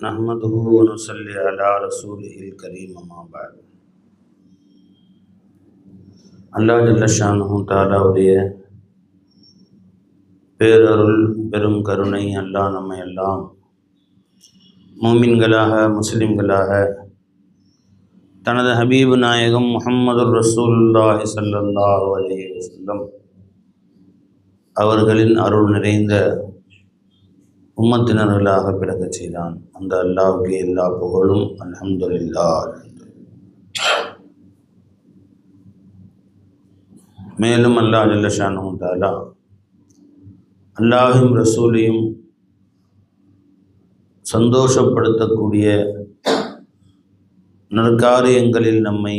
نحمده ونصلي على رسوله الكريم أما بعد அல்லாஹ் ஜல்லஷானு தாலாவுடைய பேரருள் பெரும் கருணை அல்லாஹ் நம்மை எல்லாம் மூமின்களாக முஸ்லிம்களாக தனது ஹபீபு நாயகம் முஹம்மது ரசூலுல்லாஹி ஸல்லல்லாஹு அலைஹி வஸல்லம் அவர்களின் அருள் நிறைந்த உம்மத்தினர்களாக பிறக்க செய்தான். அந்த அல்லாவுக்கு எல்லா புகழும் அலமதுல்லா மேலும் அல்லாஹ் ஜல்லஷானு தாலா அல்லாஹும் ரசூலையும் சந்தோஷப்படுத்தக்கூடிய நற்காரியங்களில் நம்மை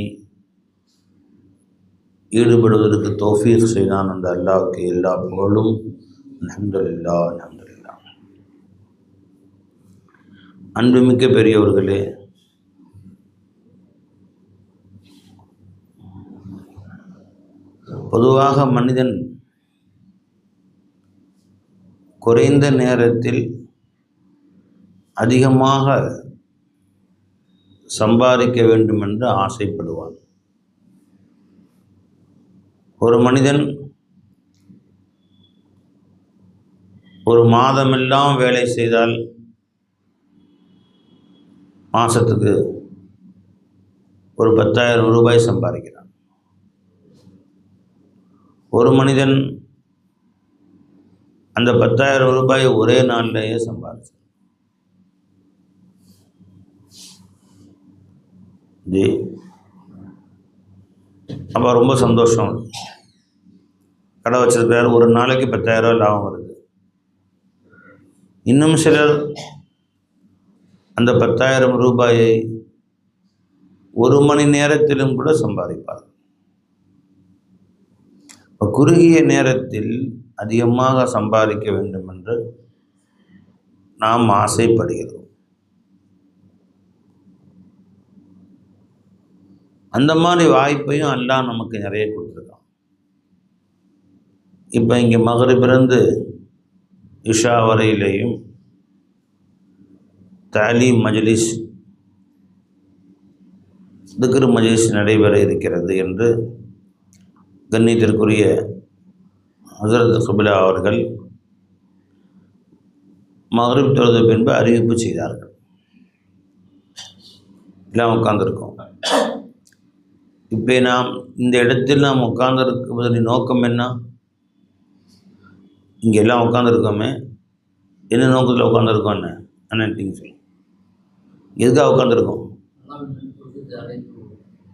ஈடுபடுவதற்கு தோஃபீர் செய்தான். அந்த அல்லாவுக்கு எல்லா புகழும் அல்ஹம்துலில்லாஹ் அல்ஹம்துலில்லாஹ். அன்புமிக்க பெரியவர்களே பொதுவாக மனிதன் குறைந்த நேரத்தில் அதிகமாக சம்பாதிக்க வேண்டும் என்று ஆசைப்படுவான். ஒரு மனிதன் ஒரு மாதமெல்லாம் வேலை செய்தால் மாதத்துக்கு ஒரு பத்தாயிரம் ரூபாய் சம்பாதிக்கிறான். ஒரு மனிதன் அந்த பத்தாயிரம் ரூபாய் ஒரே நாள்லேயே சம்பாதிச்சான். ஜி அப்போ ரொம்ப சந்தோஷம். கடை வச்சிருக்கிறார் ஒரு நாளைக்கு பத்தாயிரம் ரூபாய் லாபம் வருது. இன்னும் சிலர் அந்த பத்தாயிரம் ரூபாயை ஒரு மணி நேரத்திலும் கூட சம்பாதிப்பார். குறுகிய நேரத்தில் அதிகமாக சம்பாதிக்க வேண்டும் என்று நாம் ஆசைப்படுகிறோம். அந்த மாதிரி வாய்ப்பையும் எல்லாம் நமக்கு நிறைய கொடுத்துருக்கான். இப்போ இங்கே மகரிபிறந்து இஷா வரையிலேயும் தாலீம் மஜ்லிஸ் திக்ரு மஜ்லிஸ் நடைபெற இருக்கிறது என்று கண்ணியத்திற்குரிய ஹசரத் சுபிலா அவர்கள் மகரிப் தொழுது பின்பு அறிவிப்பு செய்தார்கள். எல்லாம் உட்கார்ந்துருக்கோம். இப்போ நாம் இந்த இடத்தில் நாம் உட்கார்ந்துருக்குவதன் நோக்கம் என்ன? இங்கே எல்லாம் உட்காந்துருக்கோமே என்ன நோக்கத்தில் உட்காந்துருக்கோன்னு நினைட்டீங்க சொல்லுங்கள் எதுக்காக உட்காந்துருக்கோம்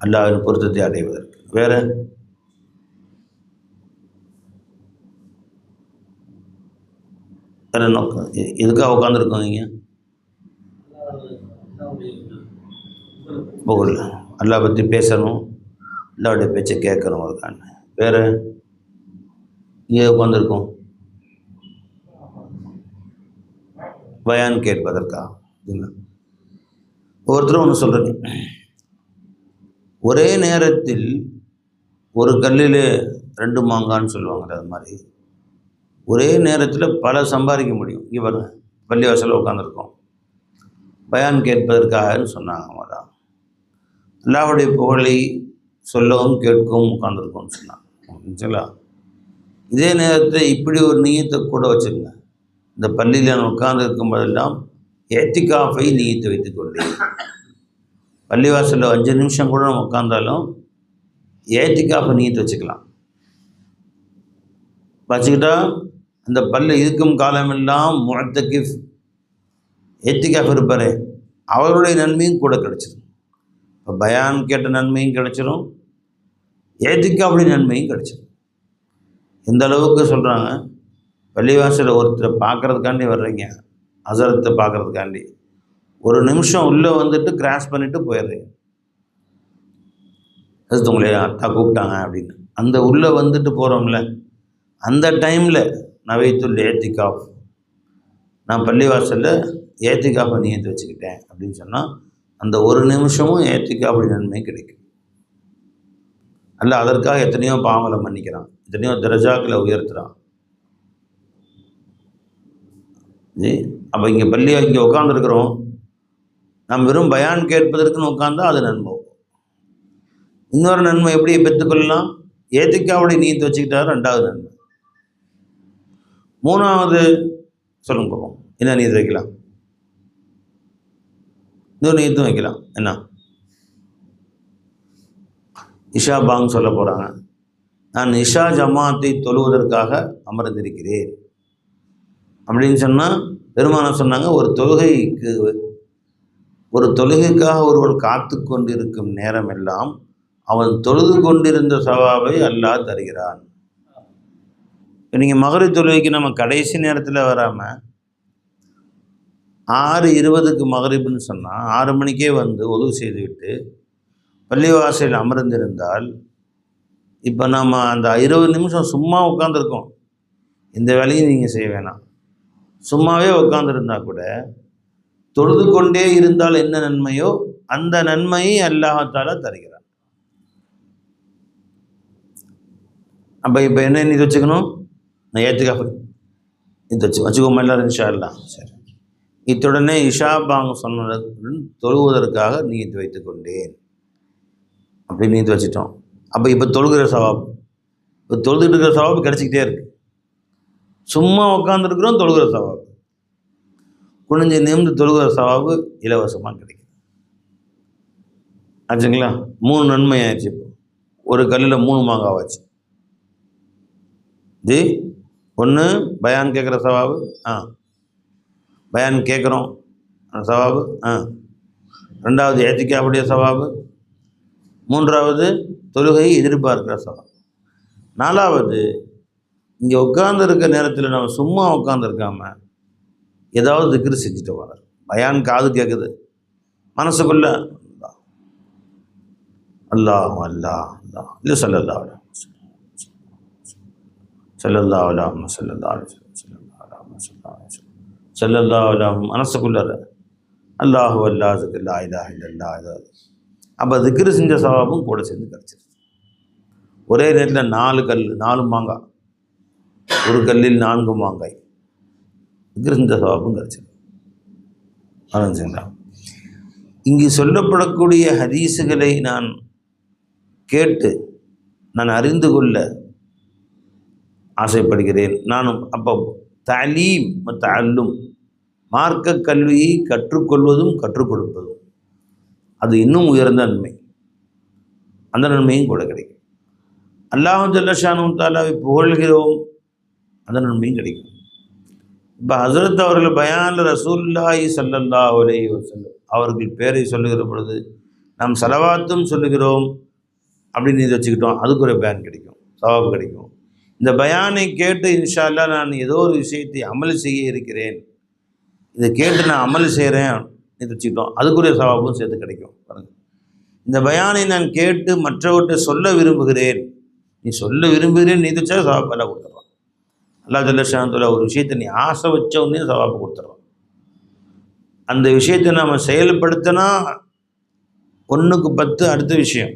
அல்லாவின் பொருத்தத்தை அடைவதற்கு. வேற? வேற நோக்கம் எதுக்காக உட்காந்துருக்கோம் இங்கே புகழ். அல்லா பற்றி பேசணும். அல்லாவுடைய பேச்சை கேட்கணும் அதுக்கான வேற? இங்கே உட்காந்துருக்கோம் பயான் கேட்பதற்கா? இல்லை. ஒவ்வொருத்தரும் ஒன்று சொல்கிறேன் ஒரே நேரத்தில் ஒரு கல்லில் ரெண்டு மாங்கான்னு சொல்லுவாங்க அது மாதிரி. ஒரே நேரத்தில் பல சம்பாதிக்க முடியும். இங்கே பாருங்க பள்ளிவாசலில் உட்காந்துருக்கோம் பயான் கேட்பதற்காகன்னு சொன்னாங்க அவங்கதான் அல்லாவுடைய புகழை சொல்லவும் கேட்கவும் உட்காந்துருக்கோம்னு சொன்னாங்க. சரிங்களா இதே நேரத்தில் இப்படி ஒரு நீயத்தை கூட வச்சுருங்க இந்த பள்ளியில் நான் உட்கார்ந்துருக்கும் போதெல்லாம் ஏத்திகாஃபை வைத்துக் வைத்துக்கொண்டேன் பள்ளிவாசலில் அஞ்சு நிமிஷம் கூட நம்ம உட்காந்தாலும் ஏத்திகாஃபை நீத்து வச்சுக்கலாம். வச்சுக்கிட்டா அந்த பல்லு இருக்கும் காலமெல்லாம் முஅத்தகிஃப். ஏத்திகாஃப் இருப்பார். அவருடைய நன்மையும் கூட கிடச்சிடும் இப்போ பயான் கேட்ட நன்மையும் கிடச்சிரும். ஏத்திகாஃபுடைய நன்மையும் கிடச்சிடும் இந்த அளவுக்கு சொல்கிறாங்க பள்ளிவாசலில் ஒருத்தரை பார்க்குறதுக்காண்டி வர்றீங்க. அசரத்தை பார்க்குறதுக்காண்டி. ஒரு நிமிஷம் உள்ளே வந்துட்டு கிராஸ் பண்ணிவிட்டு போயிடுறீங்க. அது உங்களை அத்தா கூப்பிட்டாங்க அப்படின்னு. அந்த உள்ளே வந்துட்டு போகிறோம்ல அந்த டைமில் நவைத்துள் ஏத்திகாஃப் நான் பள்ளிவாசலில் ஏத்திகாஃபை நியத்து வச்சுக்கிட்டேன் அப்படின்னு சொன்னால் அந்த ஒரு நிமிஷமும் ஏத்திகாஃபுடைய நன்மை கிடைக்கும். அல்ல அதற்காக எத்தனையோ பாவங்களை மன்னிக்கிறான். எத்தனையோ திரஜாக்களை உயர்த்துறான். ஜி அப்போ இங்கே பள்ளி இங்கே உட்காந்துருக்குறோம் நாம் வெறும் பயான் கேட்பதற்குன்னு உட்காந்தா அது நன்மை இன்னொரு நன்மை எப்படி பெற்றுக்கொள்ளலாம் ஏத்திக்காவுடைய நீத்து வச்சுக்கிட்டா ரெண்டாவது நன்மை. மூணாவது சொல்லுங்க பார்ப்போம் என்ன நீத்து வைக்கலாம்? இன்னொரு நீத்தும் வைக்கலாம். என்ன? இஷா பாங் சொல்ல போகிறாங்க நான் இஷா ஜமாத்தை தொழுவதற்காக அமர்ந்திருக்கிறேன். அப்படின்னு சொன்னால் பெருமானம் சொன்னாங்க ஒரு தொழுகைக்கு ஒரு தொழுகைக்காக ஒருவன் காத்து கொண்டிருக்கும் நேரம் எல்லாம் அவன் தொழுது கொண்டிருந்த சவாவை அல்லாஹ் தருகிறான். இப்போ நீங்கள் மகரி தொழுகைக்கு நம்ம கடைசி நேரத்தில் வராமல் ஆறு இருபதுக்கு மகரிப்புன்னு சொன்னால் ஆறு மணிக்கே வந்து உதவு செய்துவிட்டு பள்ளிவாசலில் அமர்ந்திருந்தால் இப்போ நம்ம அந்த இருபது நிமிஷம் சும்மா உட்காந்துருக்கோம் இந்த வேலையும் நீங்கள் செய்ய வேணாம். சும்மாவே உட்காந்துருந்தா கூட தொழுது கொண்டே இருந்தால் என்ன நன்மையோ அந்த நன்மையை அல்லாஹால தருகிறான். அப்போ இப்போ என்ன நீ வச்சுக்கணும் நான் ஏற்றுக்கா இது வச்சு வச்சுக்கோமா எல்லாரும் இன்ஷா சரி. இத்துடனே இஷா பாங் சொன்னதுடன் தொழுவதற்காக நீத்து வைத்துக் கொண்டேன். அப்படி நீத்து வச்சுட்டோம். அப்போ இப்போ தொழுகிற சவாப் இப்போ தொழுதுட்டு இருக்கிற சவாப் கிடச்சிக்கிட்டே இருக்கு. சும்மா உட்காந்துருக்குறோம் தொழுகிற சவாபு. குனிஞ்சு நிமிந்து தொழுகிற சவாபு இலவசமாக கிடைக்கும் ஆச்சுங்களா? மூணு நன்மை ஆயிடுச்சு இப்போ. ஒரு கல்லில் மூணு மாங்காவாச்சு ஆச்சு. ஜி ஒன்று பயான் கேட்குற சவாபு ஆ. பயான் கேட்குறோம் சவாபு ஆ. ரெண்டாவது ஏத்திக்காவுடைய சவாபு. மூன்றாவது தொழுகை எதிர்பார்க்கிற சவாபு. நாலாவது இங்கே உட்காந்துருக்க நேரத்தில் நம்ம சும்மா உட்காந்துருக்காம ஏதாவது திக்ரு செஞ்சுட்டு வர பயான் காது கேட்குது மனசுக்குள்ள அல்லாஹ் அல்லாஹ் அல்லாஹ் இல்லை சொல்லல்லா செல்லல்லா அலாம் செல்லல்லா செல்லல்லா செல்லல்லா அலாம் மனசுக்குள்ளார அல்லாஹு அல்லா இல்லா இலா இல்லல்லா. ஏதாவது. அப்போ திக்ரு செஞ்ச சவாபும் கூட சேர்ந்து கிடச்சிருச்சு ஒரே நேரத்தில் நாலு கல் நாலு மாங்காய் ஒரு கல்லில் நான்கு மாங்காய். கிருந்த சவாபும் கிடச்சிருக்கு ஆரம்பிச்சுங்களா இங்கு சொல்லப்படக்கூடிய ஹதீஸுகளை நான் கேட்டு நான் அறிந்து கொள்ள ஆசைப்படுகிறேன். நானும் அப்போ தலீம் மற்ற அல்லும் மார்க்க கல்வியை கற்றுக்கொள்வதும் கற்றுக் கொடுப்பதும். அது இன்னும் உயர்ந்த நன்மை. அந்த நன்மையும் கூட கிடைக்கும். அல்லாஹும் ஜல்லஷானு தாலாவை புகழ்கிறோம். அந்த நன்மையும் கிடைக்கும். இப்போ ஹசரத் அவர்கள் பயானில் ரசூல்லாஹி சல்லல்லா ஒரே செல்லும் அவர்கள் பேரை சொல்லுகிற பொழுது நாம் செலவாத்தும் சொல்லுகிறோம் அப்படின்னு இதை வச்சுக்கிட்டோம். அதுக்கு ஒரு பயன் கிடைக்கும். சவாபு கிடைக்கும். இந்த பயானை கேட்டு இன்ஷால்லா நான் ஏதோ ஒரு விஷயத்தை அமல் செய்ய இருக்கிறேன். இதை கேட்டு நான் அமல் செய்கிறேன் இதை வச்சுக்கிட்டோம். அதுக்குரிய சவாபும் சேர்த்து கிடைக்கும். பாருங்கள் இந்த பயானை நான் கேட்டு மற்றவர்கிட்ட சொல்ல விரும்புகிறேன். நீ சொல்ல விரும்புகிறேன் நீ வச்சா சவாப்பெல்லாம் எல்லாம் அல்லா ஜல்லஷாந்துல ஒரு விஷயத்தை நீ ஆசை வச்ச உடனே சவாப்பு கொடுத்துட்றான் அந்த விஷயத்தை நாம் செயல்படுத்தினா ஒன்றுக்கு பத்து அடுத்த விஷயம்.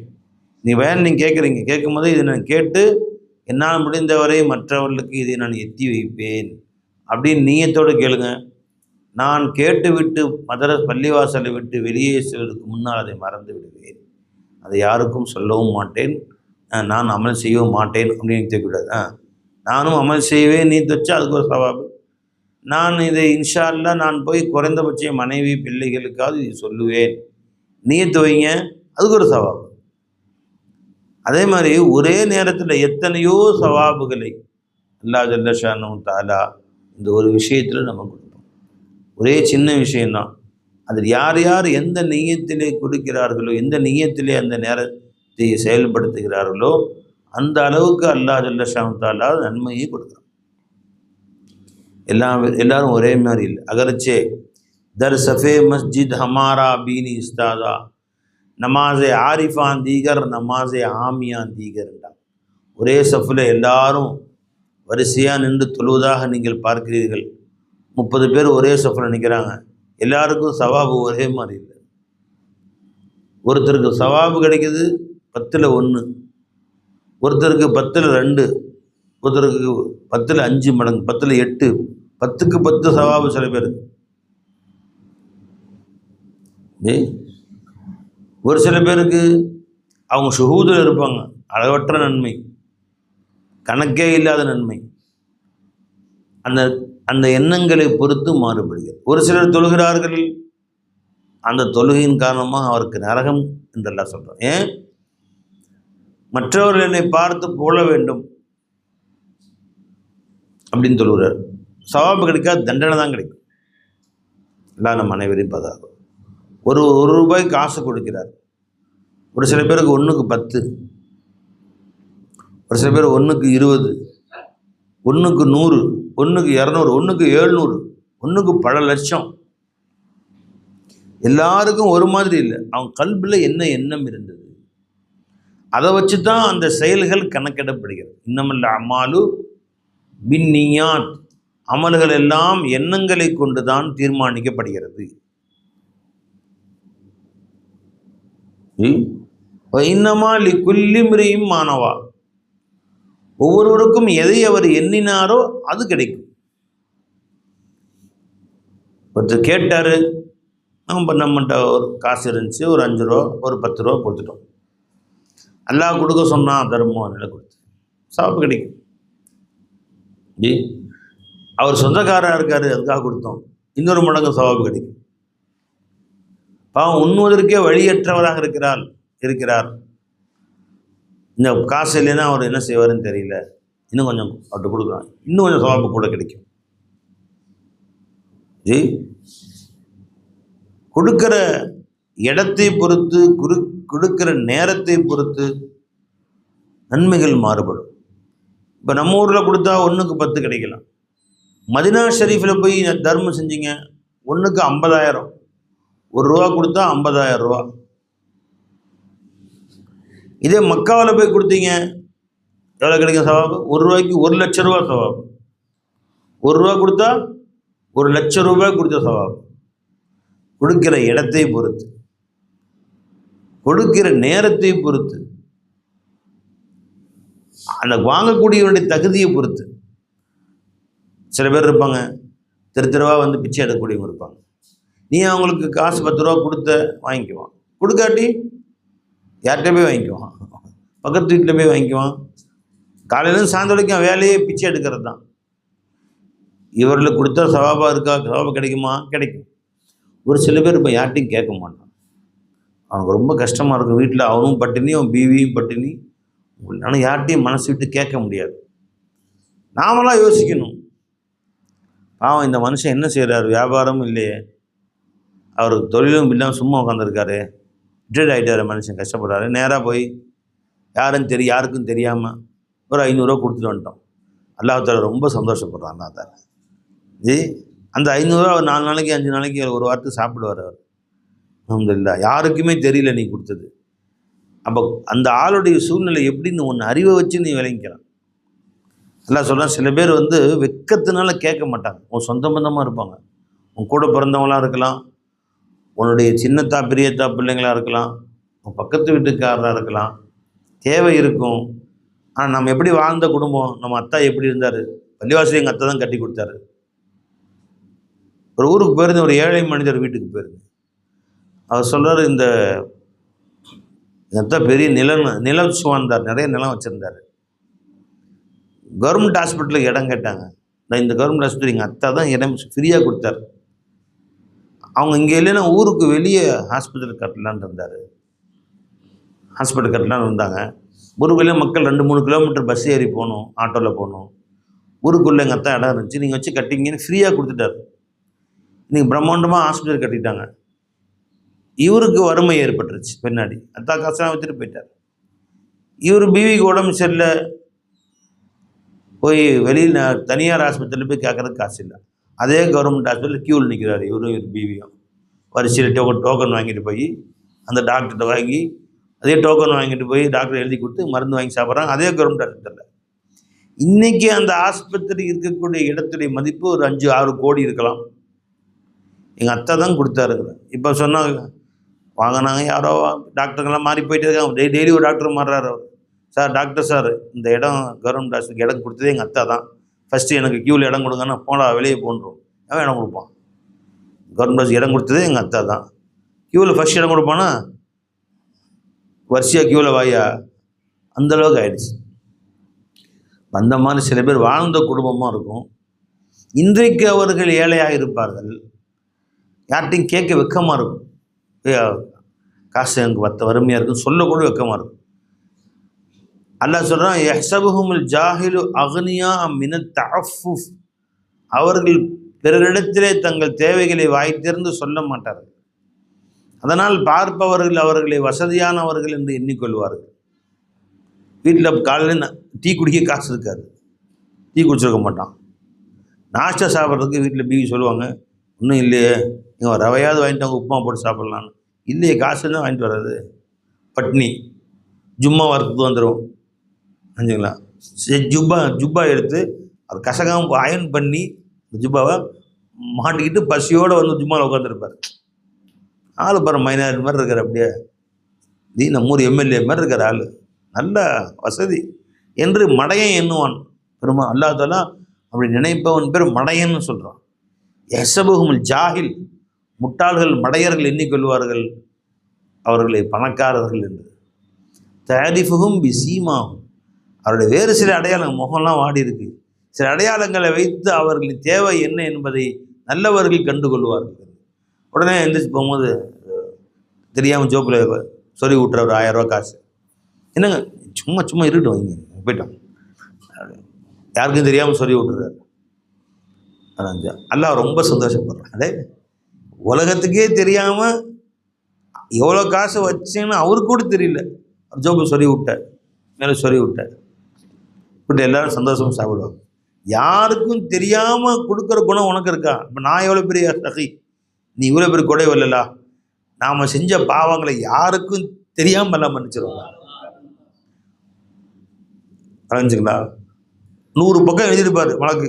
நீ பயன் நீங்கள் கேட்குறீங்க கேட்கும் போது இதை நான் கேட்டு என்னால் முடிந்தவரை மற்றவர்களுக்கு இதை நான் எத்தி வைப்பேன். அப்படின்னு நீயத்தோடு கேளுங்க. நான் கேட்டுவிட்டு மதர பள்ளிவாசலை விட்டு வெளியே செல்வதற்கு முன்னால் அதை மறந்து விடுவேன். அதை யாருக்கும் சொல்லவும் மாட்டேன். நான் அமல் செய்யவும் மாட்டேன் அப்படின்னு தெரியக்கூடாது ஆ. நானும் அமல் செய்வேன் நீ வச்சா அதுக்கு ஒரு சவாபு. நான் இதை இன்ஷா அல்லா நான் போய் குறைந்தபட்ச மனைவி பிள்ளைகளுக்காவது இதை சொல்லுவேன். நீயத்து வைங்க அதுக்கு ஒரு சவாபு. அதே மாதிரி ஒரே நேரத்தில் எத்தனையோ சவாபுகளை அல்லா ஜல்லஷானு தாலா இந்த ஒரு விஷயத்தில் நம்ம கொடுப்போம். ஒரே சின்ன விஷயம்தான். அதில் யார் யார் எந்த நெய்யத்திலே கொடுக்கிறார்களோ எந்த நெய்யத்திலே அந்த நேரத்தை செயல்படுத்துகிறார்களோ அந்த அளவுக்கு அல்லாஹ் ஜல்லஷாம் தாலா நன்மையை கொடுக்குறான். எல்லாம் எல்லாரும் ஒரே மாதிரி இல்லை. அகரச்சே தர் சஃபே மஸ்ஜித் ஹமாரா பீனி இஸ்தாதா. நமாஸே ஆரிஃபான் தீகர் நமாஸே ஆமியான் தீகர்ன்றாங்க ஒரே சஃபில் எல்லாரும் வரிசையாக நின்று தொழுவதாக நீங்கள் பார்க்கிறீர்கள். முப்பது பேர் ஒரே சஃபில் நிற்கிறாங்க எல்லாருக்கும் சவாபு ஒரே மாதிரி இல்லை. ஒருத்தருக்கு சவாபு கிடைக்கிது பத்தில் ஒன்று ஒருத்தருக்கு பத்தில் ரெண்டு ஒருத்தருக்கு பத்தில் அஞ்சு மடங்கு பத்தில் எட்டு பத்துக்கு பத்து சவாபு சில பேருக்கு ஏய் ஒரு சில பேருக்கு அவங்க சுகூதில் இருப்பாங்க. அளவற்ற நன்மை. கணக்கே இல்லாத நன்மை. அந்த அந்த எண்ணங்களை பொறுத்து மாறுபடுகிறது. ஒரு சிலர் தொழுகிறார்கள். அந்த தொழுகையின் காரணமாக அவருக்கு நரகம் என்றெல்லாம் சொல்கிறோம் ஏன்? மற்றவர்கள் என்னை பார்த்து புகழ வேண்டும். அப்படின்னு சொல்லுகிறார் சவாபு கிடைக்காது தண்டனை தான் கிடைக்கும். எல்லாம் நம்ம அனைவரையும் பதாகும் ஒரு ஒரு ரூபாய் காசு கொடுக்கிறார். ஒரு சில பேருக்கு ஒன்றுக்கு பத்து. ஒரு சில பேர் ஒன்றுக்கு இருபது. ஒன்றுக்கு நூறு. ஒன்றுக்கு இரநூறு. ஒன்றுக்கு ஏழ்நூறு ஒன்றுக்கு பல லட்சம். எல்லாருக்கும் ஒரு மாதிரி இல்லை. அவன் கல்வியில் என்ன எண்ணம் இருந்தது? அதை வச்சு தான் அந்த செயல்கள் கணக்கிடப்படுகிறது. இன்னமல்ல அம்மாலு பின்னியான் அமல்கள் எல்லாம் எண்ணங்களை கொண்டு தான் தீர்மானிக்கப்படுகிறது இன்னமா லி குல்லிமிரியும் மாணவா. ஒவ்வொருவருக்கும் எதை அவர் எண்ணினாரோ அது கிடைக்கும். ஒருத்தர் கேட்டார் நம்ம நம்மகிட்ட ஒரு காசு இருந்துச்சு ஒரு அஞ்சு ரூபா ஒரு பத்து ரூபா கொடுத்துட்டோம். அல்லாஹ் கொடுக்க சொன்னான் தர்மம் அதனால் கொடுத்து சாப்பிட்டு கிடைக்கும். ஜி அவர் சொந்தக்காரராக இருக்கார் அதுக்காக கொடுத்தோம். இன்னொரு மடங்கு சவாபு கிடைக்கும். பாவம் உண்ணுவதற்கே வழியற்றவராக இருக்கிறார் இருக்கிறார். இந்த காசு இல்லைன்னா அவர் என்ன செய்வாருன்னு தெரியல. இன்னும் கொஞ்சம் அவர்கிட்ட கொடுக்குறான் இன்னும் கொஞ்சம் சவாபு கூட கிடைக்கும். ஜி கொடுக்கிற இடத்தை பொறுத்து குறு கொடுக்கிற நேரத்தை பொறுத்து நன்மைகள் மாறுபடும். இப்போ நம்ம ஊரில் கொடுத்தா ஒன்றுக்கு பத்து கிடைக்கலாம். மதினா ஷெரீஃபில் போய் தர்மம் செஞ்சீங்க ஒன்றுக்கு ஐம்பதாயிரம். ஒரு ரூபா கொடுத்தா ஐம்பதாயிரம் ரூபா. இதே மக்காவில் போய் கொடுத்தீங்க எவ்வளோ கிடைக்கும் சவாபு? ஒரு ரூபாய்க்கு ஒரு லட்ச ரூபா சவாபு. ஒரு ரூபா கொடுத்தா ஒரு லட்ச ரூபாய் கொடுத்த சவாபு. கொடுக்கிற இடத்தை பொறுத்து. கொடுக்கிற நேரத்தை பொறுத்து அந்த வாங்கக்கூடியவனுடைய தகுதியை பொறுத்து சில பேர் இருப்பாங்க திரு திருவா வந்து பிச்சை எடுக்கக்கூடியவங்க இருப்பாங்க. நீ அவங்களுக்கு காசு பத்து ரூபா கொடுத்த வாங்கிக்குவான். கொடுக்காட்டி யார்கிட்ட போய் வாங்கிக்குவான்? பக்கத்து வீட்டில் போய் வாங்கிக்குவான். காலையிலேருந்து சாயந்தரம் வரைக்கும் வேலையே பிச்சை எடுக்கிறது தான். இவர்களுக்கு கொடுத்தா சவாபா இருக்கா? சவாபா கிடைக்குமா? கிடைக்கும். ஒரு சில பேர் இப்போ யார்கிட்டையும் கேட்க மாட்டான். அவனுக்கு ரொம்ப கஷ்டமாக இருக்கும். வீட்டில் அவனும் பட்டினி அவன் பீவியும் பட்டினி. ஆனால் யார்ட்டையும் மனசு விட்டு கேட்க முடியாது. நாமளாக யோசிக்கணும். பாவம் இந்த மனுஷன் என்ன செய்கிறார் வியாபாரமும் இல்லையே. அவருக்கு தொழிலும் இல்லாமல் சும்மா உட்காந்துருக்காரு ரிட்டையர்ட் ஆகிட்டார் மனுஷன் கஷ்டப்படுறாரு. நேராக போய் யாரும் தெரியும் யாருக்கும் தெரியாமல் ஒரு ஐநூறுரூவா கொடுத்துட்டு வந்துட்டோம். அல்லாஹால ரொம்ப சந்தோஷப்படுறான் அல்லாஹால ஜி அந்த ஐநூறுரூவா ஒரு நாலு நாளைக்கு அஞ்சு நாளைக்கு ஒரு வாரத்துக்கு சாப்பிடுவார் அவர். அலமதுல்லா யாருக்குமே தெரியல நீ கொடுத்தது. அப்போ அந்த ஆளுடைய சூழ்நிலை எப்படின்னு ஒன்று அறிவை வச்சு நீ விளங்கிக்கலாம் எல்லாம் சொல்கிறேன் சில பேர் வந்து வெக்கத்தினால கேட்க மாட்டாங்க. உன் சொந்த பந்தமாக இருப்பாங்க. உன் கூட பிறந்தவங்களாம் இருக்கலாம். உன்னுடைய சின்னத்தா பெரியத்தா பிள்ளைங்களாக இருக்கலாம். உன் பக்கத்து வீட்டுக்காரராக இருக்கலாம். தேவை இருக்கும். ஆனால் நம்ம எப்படி வாழ்ந்த குடும்பம்? நம்ம அத்தா எப்படி இருந்தார்? பள்ளிவாசல் எங்கள் அத்தை தான் கட்டி கொடுத்தாரு. ஒரு ஊருக்கு போயிருந்தேன் ஒரு ஏழை மனிதர் வீட்டுக்கு போயிருந்தேன். அவர் சொல்கிறார் இந்த எங்கள் பெரிய நிலம் நிலம் சுவாந்தார் நிறைய நிலம் வச்சுருந்தார். கவர்மெண்ட் ஹாஸ்பிட்டலுக்கு இடம் கேட்டாங்க. நான் இந்த கவர்மெண்ட் ஹாஸ்பிட்டல் எங்கள் அத்தா தான் இடம் ஃப்ரீயாக கொடுத்தாரு. அவங்க இங்கே இல்லைன்னா ஊருக்கு வெளியே ஹாஸ்பிட்டல் கட்டலான்னு இருந்தார். ஹாஸ்பிட்டல் கட்டலான்னு இருந்தாங்க. ஊருக்குள்ளே மக்கள் ரெண்டு மூணு கிலோமீட்டர் பஸ் ஏறி போகணும் ஆட்டோவில் போகணும். ஊருக்குள்ளே எங்கள் அத்தா இடம் இருந்துச்சு. நீங்கள் வச்சு கட்டிங்கன்னு ஃப்ரீயாக கொடுத்துட்டாரு. நீங்கள் பிரம்மாண்டமாக ஹாஸ்பிட்டல் கட்டிட்டாங்க. இவருக்கு வறுமை ஏற்பட்டுருச்சு பின்னாடி. அத்தா காசெல்லாம் வச்சுட்டு போயிட்டார். இவர் பிவிக்கு உடம்பு சரியில்லை. போய் வெளியில் தனியார் ஆஸ்பத்திரியில் போய் கேட்குறதுக்கு காசு இல்லை. அதே கவர்மெண்ட் ஹாஸ்பிட்டலில் க்யூவில் நிற்கிறாரு இவரும் இவர் பிவியும். வரிசையில் டோக்கன் டோக்கன் வாங்கிட்டு போய் அந்த டாக்டர்கிட்ட வாங்கி அதே டோக்கன் வாங்கிட்டு போய் டாக்டர் எழுதி கொடுத்து மருந்து வாங்கி சாப்பிட்றாங்க அதே கவர்மெண்ட் ஹாஸ்பிட்டலில் இன்றைக்கி அந்த ஆஸ்பத்திரி இருக்கக்கூடிய இடத்துடைய மதிப்பு ஒரு அஞ்சு ஆறு கோடி இருக்கலாம். எங்கள் அத்தை தான் கொடுத்தாருங்க இப்போ சொன்னாங்க வாங்கினாங்க யாரோ டாக்டருங்கெல்லாம் மாறி போயிட்டே இருக்காங்க டெய் டெய்லி ஒரு டாக்டர் மாறுறாரு அவர். சார் டாக்டர் சார் இந்த இடம் கவர்மெண்ட் ஹாஸ்பிட்டலுக்கு இடம் கொடுத்ததே எங்கள் அத்தை தான். ஃபஸ்ட்டு எனக்கு க்யூவில் இடம் கொடுங்கன்னா போடா வெளியே போன்றோம். அவன் இடம் கொடுப்பான். கவர்மெண்ட் ஹாஸ்பிட்டல் இடம் கொடுத்ததே எங்கள் அத்தை தான். கியூவில் ஃபஸ்ட் இடம் கொடுப்பானா? வரிசையாக கியூவில் வாயா? அந்தளவுக்கு ஆயிடுச்சு. அந்த மாதிரி சில பேர் வாழ்ந்த குடும்பமாக இருக்கும். இன்றைக்கு அவர்கள் ஏழையாக இருப்பார்கள். யார்கிட்டையும் கேட்க வெக்கமாக இருக்கும். காசு எனக்கு வத்த வறுமையாக இருக்குன்னு சொல்லக்கூட வெக்கமாக இருக்கும். அல்லா சொல்கிறான் எஹ்சபுஹுமுல் ஜாஹிலு அக்னியா மின தஅஃபுஃப். அவர்கள் பிறரிடத்திலே தங்கள் தேவைகளை வாய்த்திருந்து சொல்ல மாட்டார்கள். அதனால் பார்ப்பவர்கள் அவர்களை வசதியானவர்கள் என்று எண்ணிக்கொள்வார்கள். வீட்டில் காலையில் டீ குடிக்க காசு இருக்காது. டீ குடிச்சிருக்க மாட்டான். நாஷ்டா சாப்பிட்றதுக்கு வீட்டில் பீவி சொல்லுவாங்க ஒன்றும் இல்லையே நீங்கள் ரவையாவது வாங்கிட்டு அவங்க உப்புமா போட்டு சாப்பிட்லான்னு இல்லையே காசு தான் வாங்கிட்டு வர்றது. பட்னி ஜும்மா வரத்துக்கு வந்துடும் புரிஞ்சுங்களா? சரி ஜுப்பா ஜுப்பா எடுத்து அது கசகாம அயன் பண்ணி ஜுப்பாவை மாட்டிக்கிட்டு பசியோடு வந்து ஜும்மாவில் உட்காந்துருப்பார் ஆள் பாரு மைனாரிட்டி மாதிரி இருக்கார் அப்படியே. நீ நம்ம ஊர் எம்எல்ஏ மாதிரி இருக்கார் ஆள். நல்ல வசதி. என்று மடையன் எண்ணுவான். பெருமா அல்லாதெல்லாம் அப்படி நினைப்பவன் பேர் மடையன்னு சொல்கிறான் எசபுகுமுல் ஜாஹில். முட்டாள்கள் மடையர்கள் எண்ணிக்கொள்வார்கள் அவர்களை பணக்காரர்கள் என்று. தயாரிஃபுகும் பிசீமாகும். அவருடைய வேறு சில அடையாளங்கள் முகம்லாம் வாடி இருக்கு. சில அடையாளங்களை வைத்து அவர்களின் தேவை என்ன என்பதை நல்லவர்கள் கண்டுகொள்வார்கள் உடனே எந்திரிச்சு போகும்போது தெரியாமல் ஜோப்பில் சொல்லி விட்டுற ஒரு ஆயிரம் காசு. என்னங்க சும்மா சும்மா இருக்கட்டும் வைங்க. போயிட்டோம் யாருக்கும் தெரியாமல் சொல்லி விட்டுறாரு அதான் அல்லாஹ் ரொம்ப சந்தோஷப்படுறான். அதே உலகத்துக்கே தெரியாமல் எவ்வளோ காசு வச்சேன்னு அவருக்கு கூட தெரியல. ஜோப்பு சொல்லி விட்டார் மேலே சொல்லி விட்டார் இப்படி எல்லாரும் சந்தோஷமாக சாப்பிடுவாங்க. யாருக்கும் தெரியாமல் கொடுக்குற குணம் உனக்கு இருக்கா? இப்போ நான் எவ்வளோ பெரிய சகி? நீ இவ்வளோ பெரிய கொடை வரலலா நாம் செஞ்ச பாவங்களை யாருக்கும் தெரியாமல் எல்லாம் மன்னிச்சிருவோம். புரிஞ்சுங்களா? நூறு பக்கம் எழுதியிருப்பார் வழக்கு.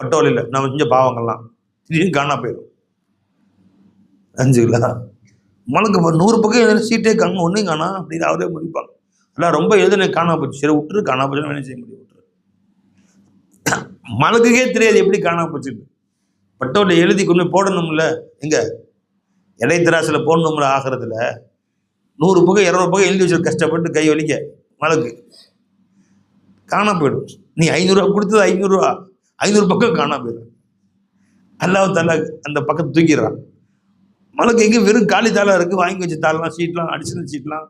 பட்டோலையில். நம்ம செஞ்ச பாவங்கள்லாம். திடீர்னு காணா போயிடும். புரிஞ்சுங்களா மலக்கு இப்ப நூறு பக்கம் எழுதின சீட்டே காணும். ஒன்றும் காணா அப்படின்னு அவரே முடிப்பாங்க. எல்லாம் ரொம்ப எழுதுன காணா போச்சு. சரி விட்டுரு காணா போச்சுன்னா என்ன செய்ய முடியும் விட்டுரு. மலக்குக்கே தெரியாது எப்படி காணா போச்சுன்னு. பட்டோட எழுதி கொண்டு போய் போடணும்ல. எங்க? இடைத்தராசில் போடணும்ல ஆகிறதுல. நூறு பக்கம் இரநூறு பக்கம் எழுதி வச்சு கஷ்டப்பட்டு கை வலிக்க. மலக்கு காணா போயிடும். நீ ஐநூறுரூவா கொடுத்தது ஐநூறுரூவா ஐநூறு பக்கம் காணா போயிடும். அல்லாஹ் தாலா அந்த பக்கம் தூக்கிடுறான். மலக்கு எங்கே வெறும் காலி தாளா இருக்குது வாங்கி வச்ச தாளெலாம் சீட்லாம் அடிஷனல் சீட்லாம்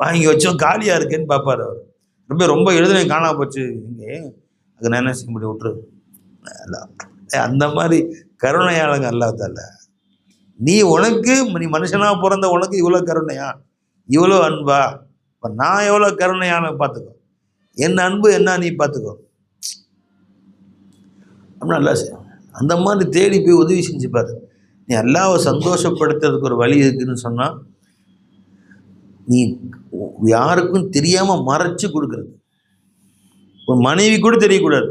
வாங்கி வச்சோம். காலியாக இருக்கேன்னு பார்ப்பாரு அவர். ரொம்ப ரொம்ப எழுதுன காணாம போச்சு. இங்கே அது நான் என்ன செய்ய முடியும்? விட்டுரு. அந்த மாதிரி கருணையாளங்க அல்லாத்தால. நீ உனக்கு நீ மனுஷனாக பிறந்த உனக்கு இவ்வளோ கருணையா? இவ்வளோ அன்பா? இப்போ நான் எவ்வளோ கருணையான பார்த்துக்கோ. என் அன்பு என்ன நீ பார்த்துக்கோ. அப்படின்னு நல்லா செய்யும் அந்த மாதிரி தேடி போய் உதவி செஞ்சு பாரு. நீ அல்லாவை சந்தோஷப்படுத்துறதுக்கு ஒரு வழி இருக்குன்னு சொன்னால் நீ யாருக்கும் தெரியாமல் மறைச்சு கொடுக்குறது. ஒரு மனைவி கூட தெரியக்கூடாது.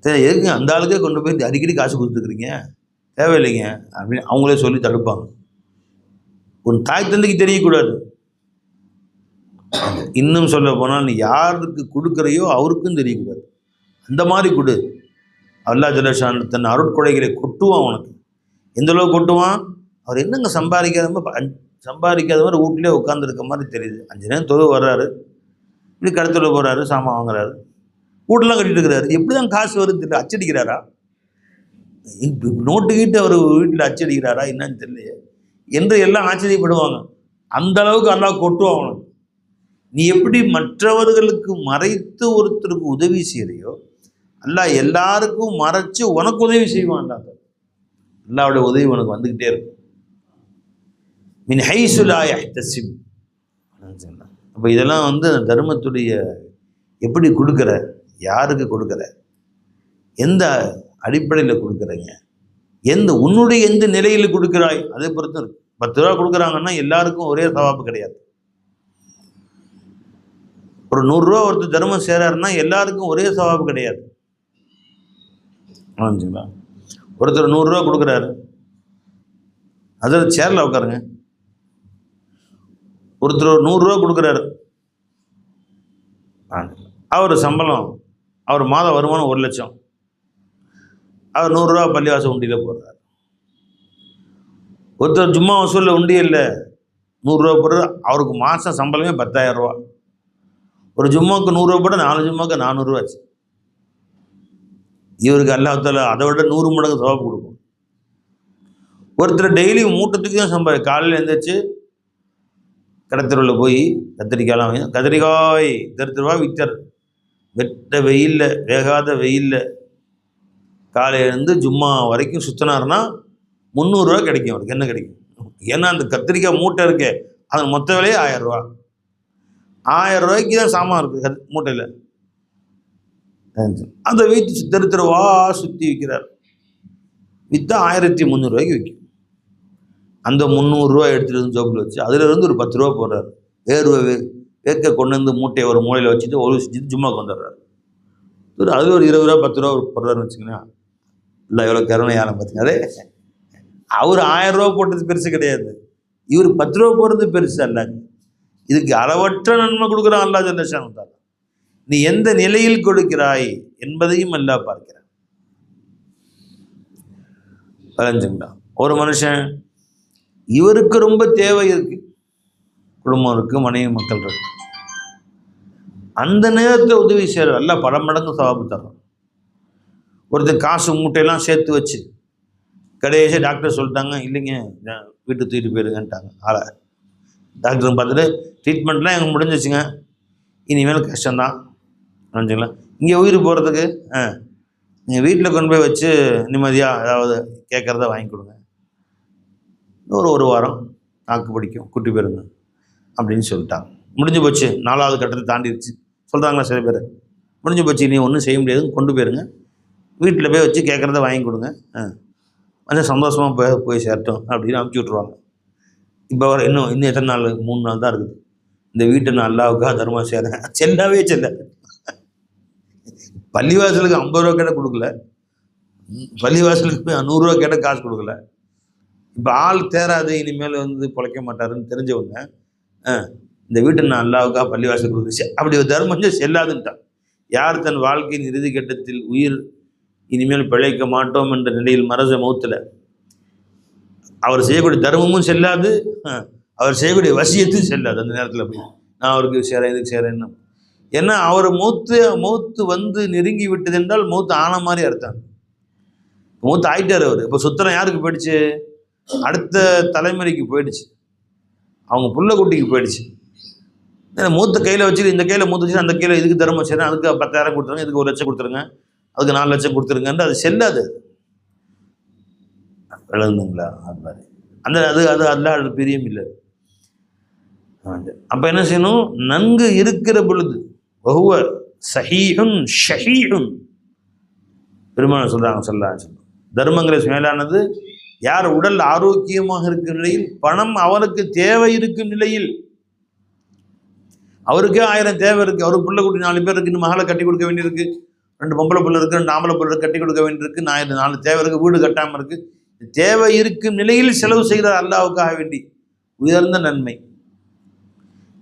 சரி எதுக்கு அந்த ஆளுக்கே கொண்டு போய் அடிக்கடி காசு கொடுத்துக்கிறீங்க தேவையில்லைங்க. அப்படின்னு அவங்களே சொல்லி தடுப்பாங்க. உன் தாய் தந்தைக்கு தெரியக்கூடாது. இன்னும் சொல்ல போனால் நீ யாருக்கு கொடுக்குறையோ அவருக்கும் தெரியக்கூடாது. அந்த மாதிரி கொடு. அல்லா ஜலஷான் தன் அருட்கொடைகளை கொட்டுவான் உனக்கு. எந்தளவுக்கு கொட்டுவான்? அவர் என்னங்க சம்பாதிக்காத மாதிரி சம்பாதிக்காத மாதிரி வீட்டிலே உட்காந்துருக்க மாதிரி தெரியுது. அஞ்சு நேரம் தொழில் வர்றாரு. இப்படி கடத்தில் போகிறாரு சாமான் வாங்குறாரு. வீட்டெலாம் கட்டிட்டு இருக்கிறாரு எப்படி தான் காசு வருது தெரியல. அச்சடிக்கிறாரா? நோட்டு கீட்டு அவர் வீட்டில் அச்சடிக்கிறாரா? என்னன்னு தெரியலையே. என்று எல்லாம் ஆச்சரியப்படுவாங்க. அந்த அளவுக்கு அல்லா கொட்டுவான் அவனுக்கு. நீ எப்படி மற்றவர்களுக்கு மறைத்து ஒருத்தருக்கு உதவி செய்கிறையோ அல்லா எல்லாருக்கும் மறைச்சு உனக்கு உதவி செய்வான்டா. அல்லாஹ் அல்லாவுடைய உதவி உனக்கு வந்துக்கிட்டே இருக்கும். மின் ஹைசுலாய் தசிம் அப்போ இதெல்லாம் வந்து அந்த தர்மத்துடைய எப்படி கொடுக்குற யாருக்கு கொடுக்குற எந்த அடிப்படையில் கொடுக்குறீங்க எந்த உன்னுடைய எந்த நிலையில் கொடுக்குறாய் அதை பொறுத்து இருக்கு. பத்து ரூபா கொடுக்குறாங்கன்னா எல்லாருக்கும் ஒரே சவாப்பு கிடையாது. ஒரு நூறுரூவா ஒருத்தர் தர்மம் சேராருன்னா எல்லாருக்கும் ஒரே சவாப்பு கிடையாது. புரிஞ்சுங்களா ஒருத்தர் நூறுரூவா கொடுக்குறாரு. அதில் சேரில் உட்காருங்க. ஒருத்தர் ஒரு நூறுரூவா கொடுக்குறாரு. அவர் சம்பளம் அவர் மாத வருமானம் ஒரு லட்சம். அவர் நூறுரூவா பள்ளிவாசல் உண்டியில் போடுறாரு. ஒருத்தர் ஜும்மா வசூலில் உண்டி இல்லை. நூறுரூவா போடுற அவருக்கு மாதம் சம்பளமே பத்தாயிரம் ரூபா. ஒரு ஜும்மாவுக்கு நூறுரூவா போட நாலு ஜும்மாவுக்கு நானூறுரூவாச்சு இவருக்கு அல்லாஹால அதை விட நூறு மடங்கு சவாப் கொடுக்கும். ஒருத்தர் டெய்லி மூட்டத்துக்கு தான் சம்பாதி காலையில் எழுந்திரிச்சு கடத்தருவில் போய் கத்திரிக்காயெலாம் வாங்கி கத்திரிக்காய் தெரு தெருவா விற்றார். வெட்ட வெயிலில் வேகாத வெயிலில் காலையிலேருந்து ஜும்மா வரைக்கும் சுற்றினார்னா முந்நூறுரூவா கிடைக்கும் அவருக்கு. என்ன கிடைக்கும்? ஏன்னா அந்த கத்திரிக்காய் மூட்டை இருக்கே அதன் மொத்த விலையே ஆயிரம் ரூபா. ஆயிரம் ரூபாய்க்கு தான் சாமான் இருக்குது கத் மூட்டையில். அந்த வீட்டு தெரு தெருவா சுற்றி விற்கிறார் விற்றா ஆயிரத்தி முந்நூறுரூவாய்க்கு விற்கும் அந்த முந்நூறுரூவா எடுத்துகிட்டு வந்து ஜோப்பில் வச்சு அதுலேருந்து ஒரு பத்து ரூபா போடுறாரு. வேர்வை வே வேர்க்க கொண்டு வந்து மூட்டையை ஒரு மூலையில் வச்சுட்டு ஒரு செஞ்சு ஜும்மா வந்துடுறாரு ஒரு அதில் ஒரு இருபது ரூபா பத்து ரூபா போடுறாருன்னு வச்சுக்கோங்களேன் இல்லை எவ்வளோ கருணையான பார்த்தீங்க அதே அவர் ஆயிரம் ரூபா போட்டது பெருசு கிடையாது. இவர் பத்து ரூபா போடுறது பெருசு அல்ல. இதுக்கு அளவற்ற நன்மை கொடுக்குறான் அல்லா ஜல்லஷான் தாலா நீ எந்த நிலையில் கொடுக்கிறாய் என்பதையும் அல்லா பார்க்கிறான். வரைஞ்சுங்களா ஒரு மனுஷன் இவருக்கு ரொம்ப தேவை இருக்கு. குடும்பம் இருக்கு மனைவி மக்கள் இருக்கு. அந்த நேரத்தில் உதவி செய்கிற அல்ல பல மடங்கு சவாபு தர்றான். ஒருத்தர் காசு மூட்டையெல்லாம் சேர்த்து வச்சு கடைசி டாக்டர் சொல்லிட்டாங்க இல்லைங்க வீட்டுக்கு தூக்கிட்டு போயிருங்கன்ட்டாங்க. ஆளை. டாக்டர் பார்த்துட்டு ட்ரீட்மெண்ட்லாம் எனக்கு முடிஞ்சிச்சுங்க. இனிமேல் கஷ்டம்தான். நினச்சிங்களா இங்கே உயிர் போகிறதுக்கு ஆ நீங்கள் வீட்டில் கொண்டு போய் வச்சு நிம்மதியாக ஏதாவது கேட்குறத வாங்கி கொடுங்க. ஒரு ஒரு வாரம் நாக்கு பிடிக்கும் குட்டி போயிருங்க அப்படின்னு சொல்லிட்டாங்க. முடிஞ்சு போச்சு நாலாவது கட்டத்தை தாண்டிடுச்சு சொல்கிறாங்களா சில பேர்? முடிஞ்சு போச்சு நீ ஒன்றும் செய்ய முடியாதுன்னு கொண்டு போயிருங்க. வீட்டில் போய் வச்சு கேட்குறத வாங்கி கொடுங்க ஆ. கொஞ்சம் சந்தோஷமாக போய் போய் சேரட்டும் அப்படின்னு அமுச்சு விட்ருவாங்க இப்போ வர இன்னும் இன்னும் எத்தனை நாள் மூணு நாள் தான் இருக்குது. இந்த வீட்டை நான் அல்லாவுக்காக தர்மா சேரேன் செல்லாவே செல்ல. பள்ளிவாசலுக்கு ஐம்பது ரூபா கேட்டால் கொடுக்கல. பள்ளிவாசலுக்கு போய் நூறுரூவா கேட்டால் காசு கொடுக்கல. இப்போ ஆள் தேராது இனிமேல் வந்து பிழைக்க மாட்டாருன்னு தெரிஞ்சவங்க ஆ, இந்த வீட்டை நான் அல்லாவுக்காக பள்ளிவாசல் கொடுக்குச்சு அப்படி ஒரு தர்மம் செஞ்சா செல்லாதுன்ட்டான். யார் தன் வாழ்க்கையின் இறுதி கட்டத்தில் உயிர் இனிமேல் பிழைக்க மாட்டோம் என்ற நிலையில் மரச மௌத்தில் அவர் செய்யக்கூடிய தர்மமும் செல்லாது ஆ, அவர் செய்யக்கூடிய வசியத்தும் செல்லாது அந்த நேரத்தில் போய். நான் அவருக்கு சேரேன் இதுக்கு சேரேன்னு ஏன்னா அவர் மூத்து மூத்து வந்து நெருங்கி விட்டது என்றால் மூத்து ஆன மாதிரி அர்த்தம். மூத்து ஆயிட்டார் அவர். இப்போ சுத்தரம் யாருக்கு போயிடுச்சு? அடுத்த தலைமுறைக்கு போயிடுச்சு. அவங்க புள்ள குட்டிக்கு போயிடுச்சு. ஏன்னா மூத்த கையில் வச்சுட்டு இந்த கையில் மூத்த வச்சு அந்த கையில் இதுக்கு தர்மம் செய்யறேன் அதுக்கு பத்தாயிரம் கொடுத்துருங்க இதுக்கு ஒரு லட்சம் கொடுத்துருங்க அதுக்கு நாலு லட்சம் கொடுத்துருங்கன்ட்டு அது செல்லாது. விளங்குங்களா அது மாதிரி. அந்த அது அது அல்ல பிரியம் இல்லை. அப்போ என்ன செய்யணும்? நன்கு இருக்கிற பொழுது வகுவ சஹீஹுன் ஷஹீஹுன். பெருமாள் சொல்கிறாங்க சொல்லா தர்மங்களை மேலானது யார் உடல் ஆரோக்கியமாக இருக்கும் நிலையில் பணம் அவருக்கு தேவை இருக்கும் நிலையில் அவருக்கே ஆயிரம் தேவை இருக்குது அவருக்கு பிள்ளை குட்டி நாலு பேர் இருக்குது மகளை கட்டி கொடுக்க வேண்டியிருக்கு ரெண்டு பொம்பளை பிள்ளை இருக்குது ரெண்டு ஆம்பளை பிள்ளை கட்டி கொடுக்க வேண்டியிருக்கு நாலு நாலு தேவை இருக்குது வீடு கட்டாமல் இருக்குது தேவை இருக்கும் நிலையில் செலவு செய்கிறார் அல்லாவுக்காக வேண்டி. உயர்ந்த நன்மை.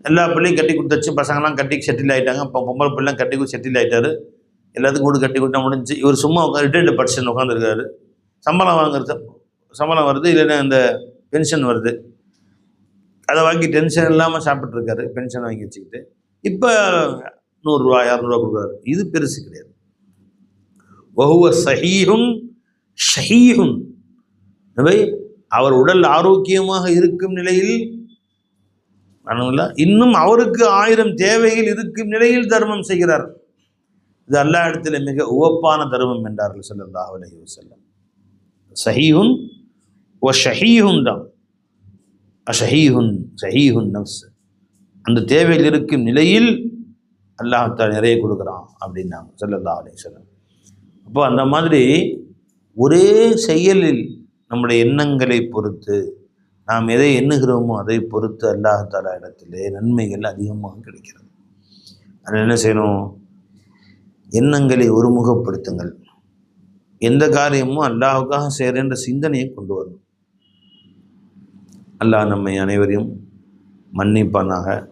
எல்லா பிள்ளையும் கட்டி கொடுத்தாச்சு. பசங்கள்லாம் கட்டி செட்டில் ஆயிட்டாங்க. இப்போ பொம்பளை பிள்ளைலாம் கட்டி கொடுத்து செட்டில் ஆகிட்டாரு எல்லாத்துக்கும் கூட கட்டி கொடுத்தா முடிஞ்சு. இவர் சும்மா உட்காந்து ரிட்டையர்டு படிச்சுன்னு உட்காந்துருக்காரு. சம்பளம் வாங்குறது சம்பளம் வருது. இல்லைன்னா இந்த பென்ஷன் வருது. அதை வாங்கி டென்ஷன் இல்லாமல் சாப்பிட்ருக்காரு பென்ஷன் வாங்கி வச்சுக்கிட்டு. இப்போ நூறுரூவா இரநூறுவா கொடுக்குறாரு. இது பெருசு கிடையாது. வகுவ சஹீஹுன் ஷஹீஹுன். அவர் உடல் ஆரோக்கியமாக இருக்கும் நிலையில் இன்னும் அவருக்கு ஆயிரம் தேவைகள் இருக்கும் நிலையில் தர்மம் செய்கிறார். இது அல்லா இடத்துல மிக உவப்பான தர்மம் என்றார்கள் ஸல்லல்லாஹு அலைஹி செல்லம் சஹீஹுன் ஓ ஷஹீஹுன் தான். அஷஹீஹுன் ஷஹீஹுன் நவ்ஸ் அந்த தேவையில் இருக்கும் நிலையில் அல்லாஹால நிறைய கொடுக்குறான் அப்படின்னாங்க ஸல்லல்லாஹு அலைஹி வஸல்லம். அப்போ அந்த மாதிரி ஒரே செயலில் நம்முடைய எண்ணங்களை பொறுத்து நாம் எதை எண்ணுகிறோமோ அதை பொறுத்து அல்லாஹாலா இடத்திலே நன்மைகள் அதிகமாக கிடைக்கிறது. அதில் என்ன செய்யணும்? எண்ணங்களை ஒருமுகப்படுத்துங்கள். எந்த காரியமும் அல்லாஹுக்காக செய்கிறேன்ற சிந்தனையை கொண்டு வரணும். அல்லாஹ் நம்மை அனைவரையும் மன்னிப்பானாக.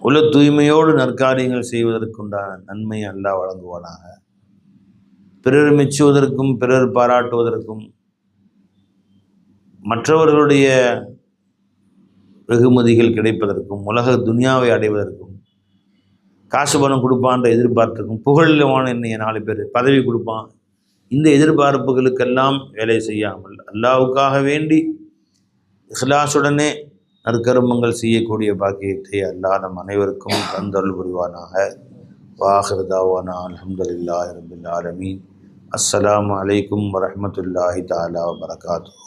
உள்ள தூய்மையோடு நற்காரியங்கள் செய்வதற்குண்டான நன்மை அல்லாஹ் வழங்குவானாக. பிறர் மெச்சுவதற்கும் பிறர் பாராட்டுவதற்கும் மற்றவர்களுடைய வெகுமதிகள் கிடைப்பதற்கும் உலக துனியாவை அடைவதற்கும் காசு பணம் கொடுப்பான்ற எதிர்பார்ப்புக்கும் புகழ்வான என்னைய நாலு பேர் பதவி கொடுப்பான். இந்த எதிர்பார்ப்புகளுக்கெல்லாம் வேலை செய்யாமல் அல்லாவுக்காக வேண்டி இஹ்லாசுடனே நற்கருமங்கள் செய்யக்கூடிய பாக்கியத்தை அல்லாஹ் நம் அனைவருக்கும் தந்தருள் புரிவானாக. வாஹிருதாவானா அலமதுல்லா அல்ஹம்துலில்லாஹி ரபில் ஆலமீன். அலைக்கும் வரமத்துல்லாஹி தாலா வபரகாத்துஹு.